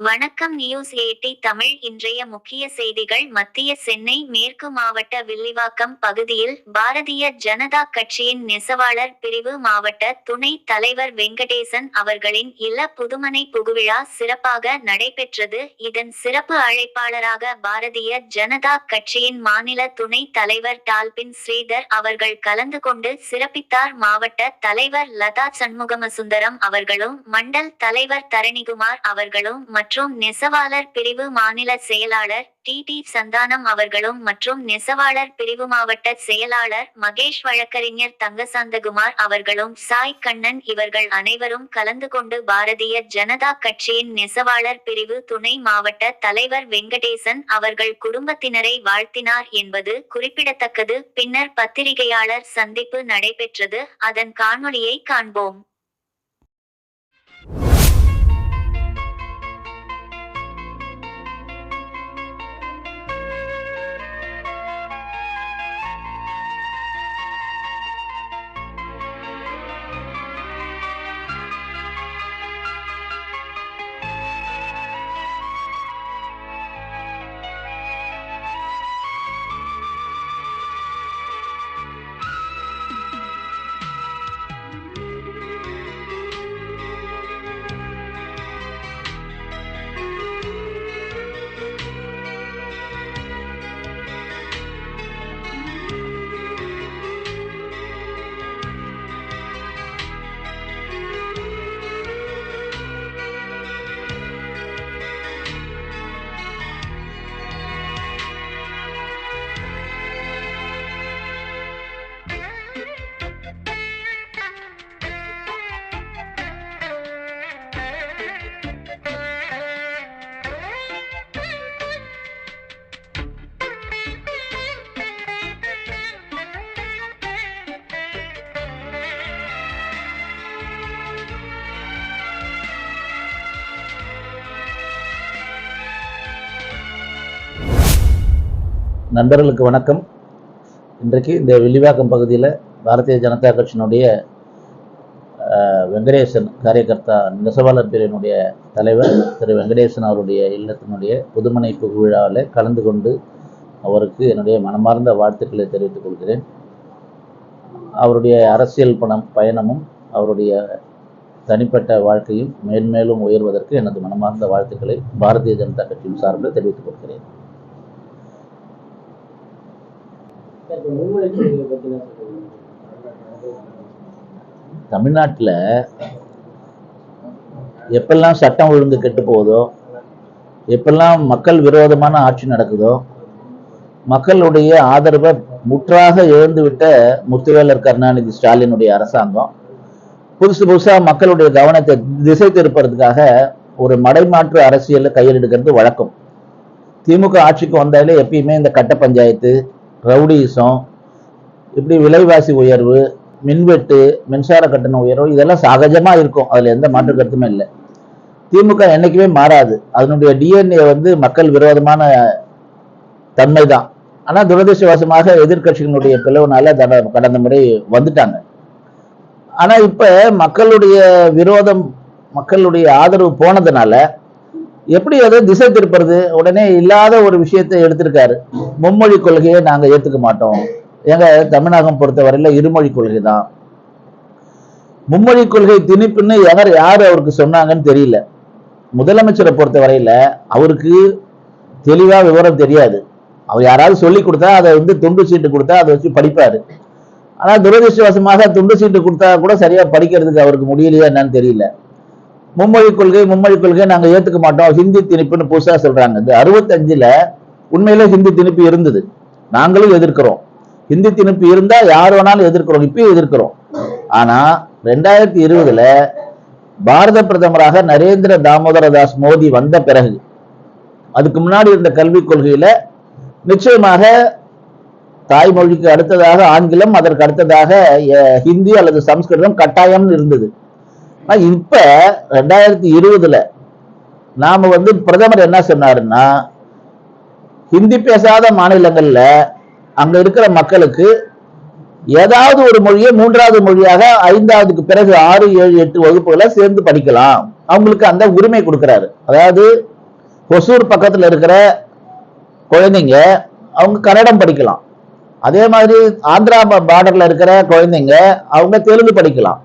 வணக்கம் news eighty Tamil. இன்றைய முக்கிய செய்திகள் மத்திய சென்னை மேற்கு மாவட்ட வில்லிவாக்கம் பகுதியில் பாரதிய ஜனதா கட்சியின் நெசவாளர் பிரிவு மாவட்ட துணை தலைவர் வெங்கடேசன் அவர்களின் இல்ல புதுமனை புகுவிழா சிறப்பாக நடைபெற்றது. இதன் சிறப்பு அழைப்பாளராக பாரதிய ஜனதா கட்சியின் மாநில துணை தலைவர் டால்பின் ஸ்ரீதர் அவர்கள் கலந்து கொண்டு சிறப்பித்தார். மாவட்ட தலைவர் லதா சண்முகமசுந்தரம் அவர்களும் மண்டல் தலைவர் தரணிகுமார் அவர்களும் மற்றும் நெசவாளர் பிரிவு மாநில செயலாளர் டி டி சந்தானம் அவர்களும் மற்றும் நெசவாளர் பிரிவு மாவட்ட செயலாளர் மகேஷ் வழக்கறிஞர் தங்கசாந்தகுமார் அவர்களும் சாய் கண்ணன் இவர்கள் அனைவரும் கலந்து கொண்டு பாரதிய ஜனதா கட்சியின் நெசவாளர் பிரிவு துணை மாவட்ட தலைவர் வெங்கடேசன் அவர்கள் குடும்பத்தினரை வாழ்த்தினார் என்பது குறிப்பிடத்தக்கது. பின்னர் பத்திரிகையாளர் சந்திப்பு நடைபெற்றது. அதன் காணொலியை காண்போம். நண்பர்களுக்கு வணக்கம். இன்றைக்கு இந்த வில்லிவாக்கம் பகுதியில் பாரதிய ஜனதா கட்சியினுடைய வெங்கடேசன் காரியகர்த்தா நெசவாளர் பிரிவினுடைய தலைவர் திரு வெங்கடேசன் அவருடைய இல்லத்தினுடைய புதுமனை புகு விழாவில் கலந்து கொண்டு அவருக்கு என்னுடைய மனமார்ந்த வாழ்த்துக்களை தெரிவித்துக் கொள்கிறேன். அவருடைய அரசியல் பணம் பயணமும் அவருடைய தனிப்பட்ட வாழ்க்கையும் மேன்மேலும் உயர்வதற்கு எனது மனமார்ந்த வாழ்த்துக்களை பாரதிய ஜனதா கட்சியின் சார்பில் தெரிவித்துக் கொள்கிறேன் இப்ப முன்மொழி கொள்கையை பத்தி என்ன சொல்றீங்க? தமிழ்நாட்டில் எப்பெல்லாம் சட்டம் ஒழுங்கு கெட்டு போகுதோ எப்பெல்லாம் மக்கள் விரோதமான ஆட்சி நடக்குதோ மக்களுடைய ஆதரவை முற்றாக இழந்துவிட்ட முத்துவேலர் கருணாநிதி ஸ்டாலினுடைய அரசாங்கம் புதுசு புதுசா மக்களுடைய கவனத்தை திசை திருப்பறதுக்காக ஒரு மடைமாற்று அரசியலில் கையில் வழக்கம். திமுக ஆட்சிக்கு வந்தாலே எப்பயுமே இந்த கட்ட பஞ்சாயத்து ரவுடியிசம் இப்படி விலைவாசி உயர்வு மின்வெட்டு மின்சார கட்டண உயர்வு இதெல்லாம் சகஜமாக இருக்கும். அதில் எந்த மாற்று கருத்துமே இல்லை. திமுக என்றைக்குமே மாறாது. அதனுடைய டிஎன்ஏ வந்து மக்கள் விரோதமான தன்மை தான் ஆனால் துரதிருஷ்டவசமாக எதிர்கட்சிகளுடைய பிளவுனால தட- கடந்த முறை வந்துட்டாங்க. ஆனால் இப்போ மக்களுடைய விரோதம் மக்களுடைய ஆதரவு போனதுனால எப்படி அதை திசை திருப்புறது? உடனே இல்லாத ஒரு விஷயத்தை எடுத்திருக்காரு. மும்மொழி கொள்கையை நாங்க ஏத்துக்க மாட்டோம். எங்க தமிழகம் பொறுத்தவரையில இருமொழி கொள்கை தான். மும்மொழி கொள்கை திணிப்புன்னு எவர் யார் அவருக்கு சொன்னாங்கன்னு தெரியல. முதலமைச்சரை பொறுத்தவரையில அவருக்கு தெளிவா விவரம் தெரியாது. அவர் யாராவது சொல்லி கொடுத்தா அதை வந்து துண்டு சீட்டு கொடுத்தா அதை வச்சு படிப்பாரு. ஆனா துரதிருஷ்டவசமாக துண்டு சீட்டு கொடுத்தா கூட சரியா படிக்கிறதுக்கு அவருக்கு முடியலையா என்னன்னு தெரியல. மும்மொழி கொள்கை மும்மொழி கொள்கை நாங்க ஏத்துக்க மாட்டோம். ஹிந்தி திணிப்புன்னு புதுசா சொல்றாங்க. இந்த அறுபத்தஞ்சுல உண்மையில ஹிந்தி திணிப்பு இருந்தது. நாங்களும் எதிர்க்கிறோம். ஹிந்தி திணிப்பு இருந்தா யார் வேணாலும் எதிர்க்கிறோம். இப்பயும் எதிர்க்கிறோம். ஆனா ரெண்டாயிரத்தி இருபதுல பாரத பிரதமராக நரேந்திர தாமோதர தாஸ் மோடி வந்த பிறகு அதுக்கு முன்னாடி இருந்த கல்விக் கொள்கையில நிச்சயமாக தாய்மொழிக்கு அடுத்ததாக ஆங்கிலம் அதற்கு அடுத்ததாக அஹ், ஹிந்தி அல்லது சம்ஸ்கிருதம் கட்டாயம்னு இருந்தது. ஆனா இப்ப ரெண்டாயிரத்தி இருபதுல நாம வந்து பிரதமர் என்ன சொன்னாருன்னா ஹிந்தி பேசாத மாநிலங்கள்ல அங்க இருக்கிற மக்களுக்கு ஏதாவது ஒரு மொழியை மூன்றாவது மொழியாக ஐந்தாவதுக்கு பிறகு ஆறு ஏழு எட்டு வகுப்புகளை சேர்ந்து படிக்கலாம். அவங்களுக்கு அந்த உரிமை கொடுக்கிறாரு. அதாவது ஒசூர் பக்கத்துல இருக்கிற குழந்தைங்க அவங்க கன்னடம் படிக்கலாம். அதே மாதிரி ஆந்திரா பார்டர்ல இருக்கிற குழந்தைங்க அவங்க தெலுங்கு படிக்கலாம்.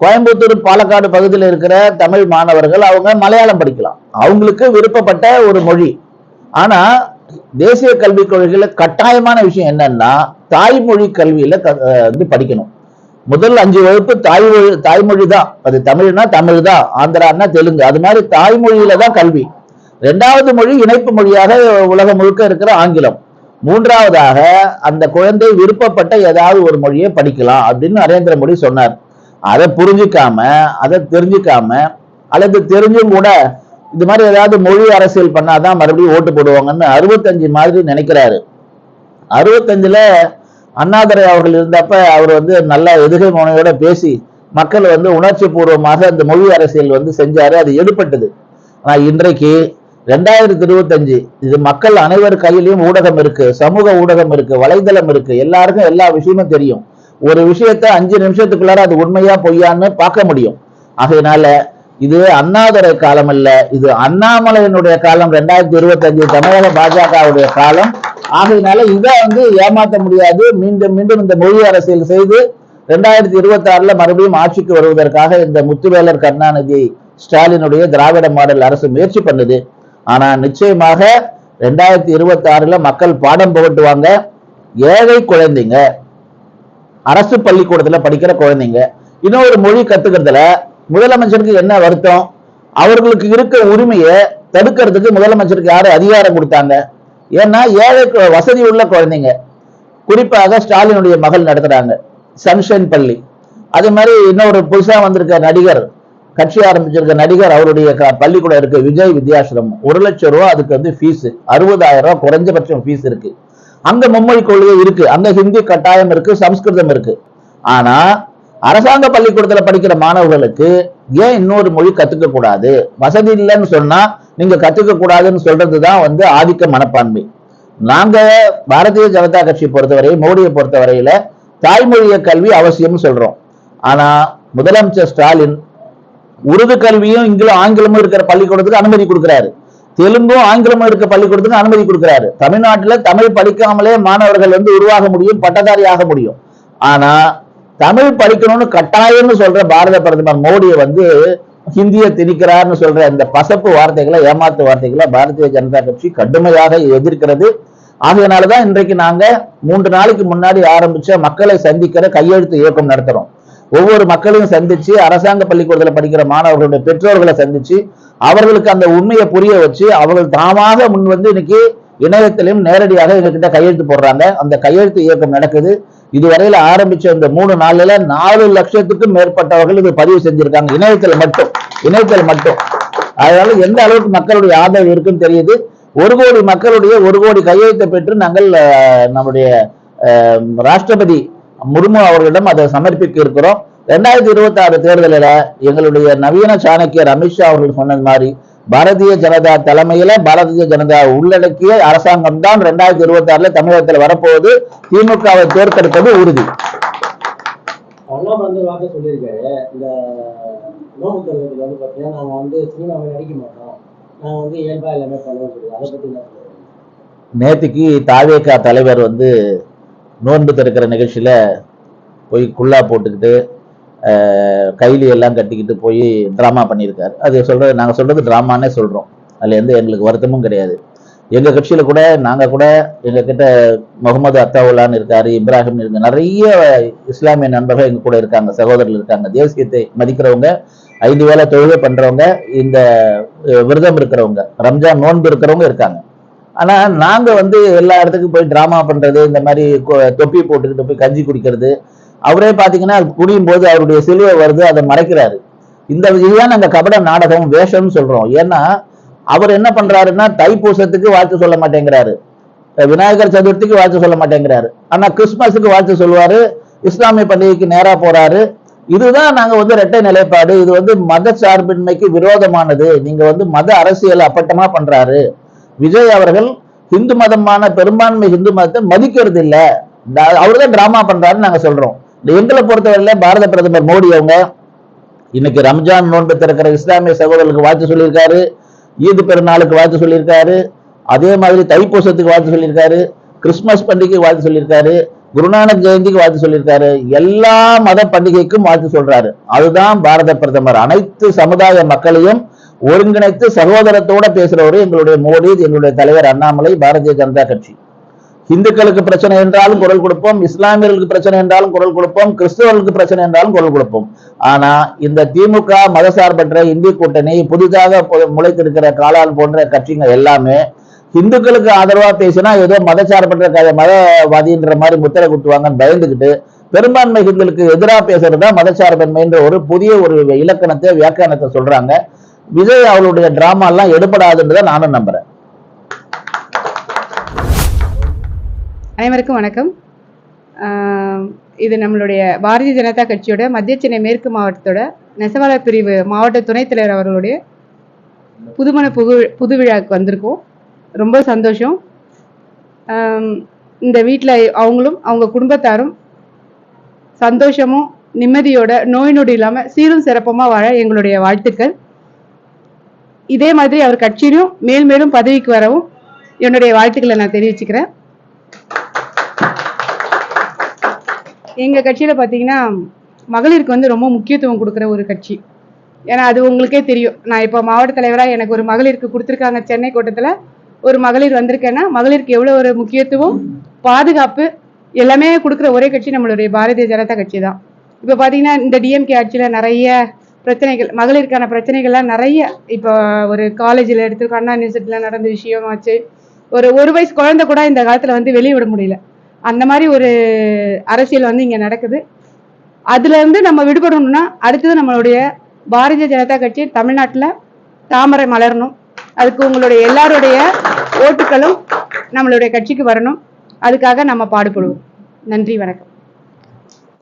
கோயம்புத்தூர் பாலக்காடு பகுதியில் இருக்கிற தமிழ் மாணவர்கள் அவங்க மலையாளம் படிக்கலாம். அவங்களுக்கு விருப்பப்பட்ட ஒரு மொழி. ஆனா தேசிய கல்விக் கொள்கையில கட்டாயமான விஷயம் என்னன்னா தாய்மொழி கல்வியில க- வந்து படிக்கணும். முதல் அஞ்சு வகுப்பு தாய்மொழி தாய்மொழி தான். அது தமிழ்னா தமிழ் தான். ஆந்திரான்னா தெலுங்கு. அது மாதிரி தாய்மொழியில தான் கல்வி. ரெண்டாவது மொழி இணைப்பு மொழியாக உலகம் முழுக்க இருக்கிற ஆங்கிலம். மூன்றாவதாக அந்த குழந்தை விருப்பப்பட்ட ஏதாவது ஒரு மொழியை படிக்கலாம் அப்படின்னு நரேந்திர மோடி சொன்னார். அதை புரிஞ்சுக்காம அதை தெரிஞ்சுக்காம அல்லது தெரிஞ்சும் கூட இது மாதிரி ஏதாவது மொழி அரசியல் பண்ணாதான் மறுபடியும் ஓட்டு போடுவாங்கன்னு அறுபத்தஞ்சு மாதிரி நினைக்கிறாரு. அறுபத்தஞ்சுல அண்ணாதுரை அவர்கள் இருந்தப்ப அவர் வந்து நல்ல எதுகை முனையோட பேசி மக்கள் வந்து உணர்ச்சி பூர்வமாக அந்த மொழி அரசியல் வந்து செஞ்சாரு அது எடுப்பட்டது ஆனா இன்றைக்கு ரெண்டாயிரத்தி இருபத்தஞ்சு இது மக்கள் அனைவர் கையிலையும் ஊடகம் இருக்கு சமூக ஊடகம் இருக்கு வலைதளம் இருக்கு எல்லாருக்கும் எல்லா விஷயமும் தெரியும். ஒரு விஷயத்த அஞ்சு நிமிஷத்துக்குள்ளார அது உண்மையா பொய்யான்னு பார்க்க முடியும். ஆகையினால இது அண்ணாதுரை காலம் அல்ல இது அண்ணாமலையினுடைய காலம் ரெண்டாயிரத்தி இருபத்தஞ்சு தமிழக பாஜகவுடைய காலம். ஆகையினால இதை வந்து ஏமாற்ற முடியாது. மீண்டும் மீண்டும் இந்த மொழி அரசியல் செய்து ரெண்டாயிரத்தி இருபத்தி ஆறுல மறுபடியும் ஆட்சிக்கு வருவதற்காக இந்த முத்துவேலர் கருணாநிதி ஸ்டாலினுடைய திராவிட மாடல் அரசு முயற்சி பண்ணுது. ஆனா நிச்சயமாக ரெண்டாயிரத்தி இருபத்தி ஆறுல மக்கள் பாடம் புகட்டுவாங்க. ஏழை குழந்தைங்க அரசு பள்ளிக்கூடத்துல படிக்கிற குழந்தைங்க இன்னொரு மொழி கத்துக்கிறதுல முதலமைச்சருக்கு என்ன வருத்தம்? அவர்களுக்கு இருக்க உரிமையை தடுக்கிறதுக்கு முதலமைச்சருக்கு யாரு அதிகாரம் கொடுத்தாங்க? ஏன்னா ஏழை வசதி உள்ள குழந்தைங்க. குறிப்பாக ஸ்டாலினுடைய மகள் நடத்துறாங்க சன்ஷைன் பள்ளி. அது மாதிரி இன்னொரு புதுசா வந்திருக்க நடிகர் கட்சி ஆரம்பிச்சிருக்க நடிகர் அவருடைய க- பள்ளிக்கூடம் இருக்கு விஜய் வித்யாசிரமம். ஒரு லட்சம் ரூபா அதுக்கு வந்து ஃபீஸ் அறுபதாயிரம் ரூபா குறைஞ்சபட்சம் ஃபீஸ் இருக்கு. அங்க மும்மொழி கொள்கை இருக்கு. அங்க ஹிந்தி கட்டாயம் இருக்கு சம்ஸ்கிருதம் இருக்கு. ஆனா அரசாங்க பள்ளிக்கூடத்துல படிக்கிற மாணவர்களுக்கு ஏன் இன்னொரு மொழி கத்துக்க கூடாது? வசதி இல்லைன்னு சொன்னா நீங்க கத்துக்க கூடாதுன்னு சொல்றதுதான் வந்து ஆதிக்க மனப்பான்மை. நாங்க பாரதிய ஜனதா கட்சி பொறுத்தவரை மோடியை பொறுத்தவரையில தாய்மொழிய கல்வி அவசியம்னு சொல்றோம். ஆனா முதலமைச்சர் ஸ்டாலின் உருது கல்வியும் இங்கிலும் ஆங்கிலமும் இருக்கிற பள்ளிக்கூடத்துக்கு அனுமதி கொடுக்கிறாரு. தெலுங்கும் ஆங்கிலமும் இருக்க பள்ளிக்கூடத்துக்கு அனுமதி கொடுக்கிறாரு. தமிழ்நாட்டுல தமிழ் படிக்காமலே மாணவர்கள் வந்து உருவாக முடியும் பட்டதாரி ஆக முடியும். ஆனா தமிழ் படிக்கணும்னு கட்டாயம்னு சொல்ற பாரத பிரதமர் மோடியை வந்து ஹிந்தியை திணிக்கிறார்னு சொல்ற இந்த பசப்பு வார்த்தைகளை ஏமாத்து வார்த்தைகளை பாரதிய ஜனதா கட்சி கடுமையாக எதிர்க்கிறது. ஆகையினாலதான் இன்றைக்கு நாங்க மூன்று நாளைக்கு முன்னாடி ஆரம்பிச்ச மக்களை சந்திக்கிற கையெழுத்து இயக்கம் நடத்துறோம். ஒவ்வொரு மக்களையும் சந்திச்சு அரசாங்க பள்ளிக்கூடத்தில் படிக்கிற மாணவர்களுடைய பெற்றோர்களை சந்திச்சு அவர்களுக்கு அந்த உண்மையை புரிய வச்சு அவர்கள் தாமாக முன் வந்து இன்னைக்கு இணையத்திலையும் நேரடியாக எங்ககிட்ட கையெழுத்து போடுறாங்க. அந்த கையெழுத்து இயக்கம் நடக்குது. இதுவரையில ஆரம்பிச்ச இந்த மூணு நாளில் நாலு லட்சத்துக்கும் மேற்பட்டவர்கள் இது பதிவு செஞ்சிருக்காங்க. இணையத்தில் மட்டும். இணையத்தில் மட்டும். அதனால எந்த அளவுக்கு மக்களுடைய ஆதரவு இருக்குன்னு தெரியுது. ஒரு கோடி மக்களுடைய ஒரு கோடி கையெழுத்தை பெற்று நாங்கள் நம்முடைய ராஷ்டிரபதி முர்மு அவர்களிடம் அதை சமர்ப்பிக்க இருக்கிறோம். ரெண்டாயிரத்தி இருபத்தி ஆறு தேர்தலில் எங்களுடைய நவீன சாணக்கியர் அமித்ஷா அவர்கள் சொன்னது மாதிரி பாரதிய ஜனதா தலைமையில பாரதிய ஜனதா உள்ளடக்கிய அரசாங்கம் தான் ரெண்டாயிரத்தி இருபத்தி ஆறுல தமிழகத்தில் வரப்போகுது. திமுகவை தேர்ந்தெடுப்பது உறுதி. நேத்திக்கு தாவேகா தலைவர் வந்து நோன்பு திறக்கிற நிகழ்ச்சியில் போய் குல்லா போட்டுக்கிட்டு கைலி எல்லாம் கட்டிக்கிட்டு போய் ட்ராமா பண்ணியிருக்காரு. அது சொல்கிறது நாங்கள் சொல்கிறது ட்ராமானே சொல்கிறோம் அதுலேருந்து எந்த எங்களுக்கு வருத்தமும் கிடையாது. எங்கள் கட்சியில் கூட நாங்கள் கூட எங்க கிட்ட முகமது அத்தாவுல்லான்னு இருக்காரு இப்ராஹிம் இருக்கு நிறைய இஸ்லாமிய நண்பர்கள் எங்க கூட இருக்காங்க சகோதரர்கள் இருக்காங்க. தேசியத்தை மதிக்கிறவங்க ஐந்து வேளை தொழுகை பண்ணுறவங்க இந்த விரதம் இருக்கிறவங்க ரம்ஜான் நோன்பு இருக்கிறவங்க இருக்காங்க. ஆனா நாங்க வந்து எல்லா இடத்துக்கும் போய் டிராமா பண்றது இந்த மாதிரி கொ- தொப்பி போட்டுக்கிட்டு போய் கஞ்சி குடிக்கிறது அவரே பாத்தீங்கன்னா குடியும் போது அவருடைய சிலுவை வருது அதை மறைக்கிறாரு. இந்த இதுதான் நாங்க கபட நாடகம் வேஷம்னு சொல்றோம். ஏன்னா அவர் என்ன பண்றாருன்னா தைப்பூசத்துக்கு வாழ்த்து சொல்ல மாட்டேங்கிறாரு. விநாயகர் சதுர்த்திக்கு வாழ்த்து சொல்ல மாட்டேங்கிறாரு. ஆனா கிறிஸ்துமஸுக்கு வாழ்த்து சொல்லுவாரு இஸ்லாமிய பண்டிகைக்கு நேரா போறாரு. இதுதான் நாங்க வந்து இரட்டை நிலைப்பாடு. இது வந்து மத சார்பின்மைக்கு விரோதமானது. நீங்க வந்து மத அரசியல் அப்பட்டமா பண்றாரு. விஜய் அவர்கள் இந்து மதமான பெரும்பான்மை இந்து மதத்தை மதிக்கிறது இல்ல. அவர்தான் டிராமா பண்றாருன்னு நாங்க சொல்றோம். எங்களை பொறுத்தவரையில பாரத பிரதமர் மோடி அவங்க இன்னைக்கு ரம்ஜான் நோன்பு திறக்கிற இஸ்லாமிய சகோதரர்களுக்கு வாழ்த்து சொல்லியிருக்காரு. ஈது பெருநாளுக்கு வாழ்த்து சொல்லியிருக்காரு. அதே மாதிரி தைப்பூசத்துக்கு வாழ்த்து சொல்லியிருக்காரு. கிறிஸ்மஸ் பண்டிகைக்கு வாழ்த்து சொல்லியிருக்காரு. குருநானக் ஜெயந்திக்கு வாழ்த்து சொல்லியிருக்காரு. எல்லா மத பண்டிகைக்கும் வாழ்த்து சொல்றாரு. அதுதான் பாரத பிரதமர். அனைத்து சமுதாய மக்களையும் ஒருங்கிணைத்து சகோதரத்தோட பேசுறவரு எங்களுடைய மோடி எங்களுடைய தலைவர் அண்ணாமலை பாரதிய ஜனதா கட்சி. இந்துக்களுக்கு பிரச்சனை என்றாலும் குரல் கொடுப்போம் இஸ்லாமியர்களுக்கு பிரச்சனை என்றாலும் குரல் கொடுப்போம் கிறிஸ்தவர்களுக்கு பிரச்சனை என்றாலும் குரல் கொடுப்போம். ஆனா இந்த திமுக மதசார்பற்ற இந்திய கூட்டணி புதிதாக முளைத்திருக்கிற காலால் போன்ற கட்சிங்க எல்லாமே இந்துக்களுக்கு ஆதரவா பேசினா ஏதோ மதசார்பற்ற மதவாதின்ற மாதிரி முத்திரை குத்துவாங்கன்னு பயந்துகிட்டு பெரும்பான்மை ஹிந்துக்களுக்கு எதிராக பேசுறதா மதச்சார்பன்மைன்ற ஒரு புதிய ஒரு இலக்கணத்தை வியாக்கியானத்தை சொல்றாங்க. விஜய் அவளுடைய டிராமா எல்லாம் எடுபடாதுன்றதை நானும் நம்புறேன். அனைவருக்கும் வணக்கம். இது நம்மளுடைய பாரதிய ஜனதா கட்சியோட மத்திய சென்னை மேற்கு மாவட்டத்தோட நெசவாளர் பிரிவு மாவட்ட துணைத் தலைவர் அவர்களுடைய புதுமண புகு புது விழாவுக்கு வந்திருக்கோம். ரொம்ப சந்தோஷம். இந்த வீட்டில் அவங்களும் அவங்க குடும்பத்தாரும் சந்தோஷமும் நிம்மதியோட நோய் நொடி இல்லாமல் சீரும் சிறப்புமாக வாழ எங்களுடைய வாழ்த்துக்கள். இதே மாதிரி அவர் கட்சியிலும் மேல் மேலும் பதவிக்கு வரவும் என்னுடைய வாழ்த்துக்களை நான் தெரிவிச்சுக்கிறேன். எங்க கட்சியில பாத்தீங்கன்னா மகளிருக்கு வந்து ரொம்ப முக்கியத்துவம் கொடுக்குற ஒரு கட்சி. ஏன்னா அது உங்களுக்கே தெரியும். நான் இப்போ மாவட்ட தலைவராக எனக்கு ஒரு மகளிருக்கு கொடுத்துருக்காங்க சென்னை கோட்டத்தில். ஒரு மகளிர் வந்திருக்கேன்னா மகளிருக்கு எவ்வளோ ஒரு முக்கியத்துவம் பாதுகாப்பு எல்லாமே கொடுக்குற ஒரே கட்சி நம்மளுடைய பாரதிய ஜனதா கட்சி தான். இப்போ பார்த்தீங்கன்னா இந்த டிஎம்கே ஆட்சியில் நிறைய பிரச்சனைகள் மகளிருக்கான பிரச்சனைகள்லாம் நிறைய இப்போ ஒரு காலேஜில் எடுத்துருக்கோம் அண்ணா யூனிவர்சிட்டியில் நடந்த விஷயம் ஆச்சு. ஒரு ஒரு வயசு குழந்தை கூட இந்த காலத்தில் வந்து வெளியே விட முடியல. அந்த மாதிரி ஒரு அரசியல் வந்து இங்கே நடக்குது. அதுலேருந்து நம்ம விடுபடணும்னா அடுத்தது நம்மளுடைய பாரதிய ஜனதா கட்சி தமிழ்நாட்டில் தாமரை மலரணும். அதுக்கு உங்களுடைய எல்லாருடைய ஓட்டுகளும் நம்மளுடைய கட்சிக்கு வரணும். அதுக்காக நம்ம பாடுபடுவோம். நன்றி வணக்கம்.